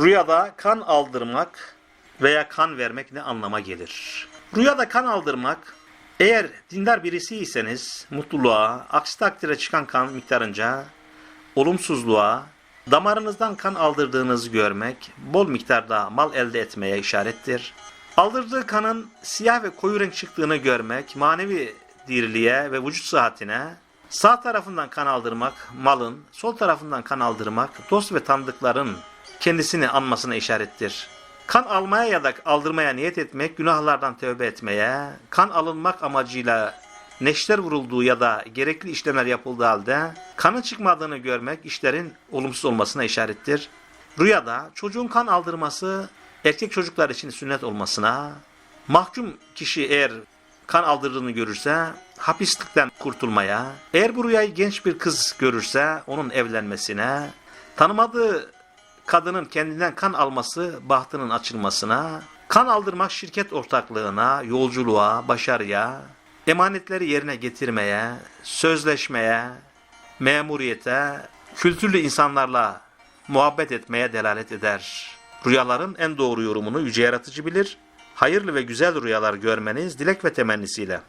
Rüyada kan aldırmak veya kan vermek ne anlama gelir? Rüyada kan aldırmak, eğer dindar birisiyseniz mutluluğa, aksi takdirde çıkan kan miktarınca olumsuzluğa, damarınızdan kan aldırdığınızı görmek, bol miktarda mal elde etmeye işarettir. Aldırdığı kanın siyah ve koyu renk çıktığını görmek, manevi diriliğe ve vücut sıhhatine, sağ tarafından kan aldırmak, malın, sol tarafından kan aldırmak, dost ve tanıdıkların kendisini anmasına işarettir. Kan almaya ya da aldırmaya niyet etmek, günahlardan tövbe etmeye, kan alınmak amacıyla neşter vurulduğu ya da gerekli işlemler yapıldığı halde kanın çıkmadığını görmek işlerin olumsuz olmasına işarettir. Rüyada çocuğun kan aldırması erkek çocuklar için sünnet olmasına, mahkum kişi eğer kan aldırdığını görürse hapislikten kurtulmaya, eğer bu rüyayı genç bir kız görürse onun evlenmesine, tanımadığı kadının kendinden kan alması bahtının açılmasına, kan aldırmak şirket ortaklığına, yolculuğa, başarıya, emanetleri yerine getirmeye, sözleşmeye, memuriyete, kültürlü insanlarla muhabbet etmeye delalet eder. Rüyaların en doğru yorumunu yüce yaratıcı bilir. Hayırlı ve güzel rüyalar görmeniz dilek ve temennisiyle.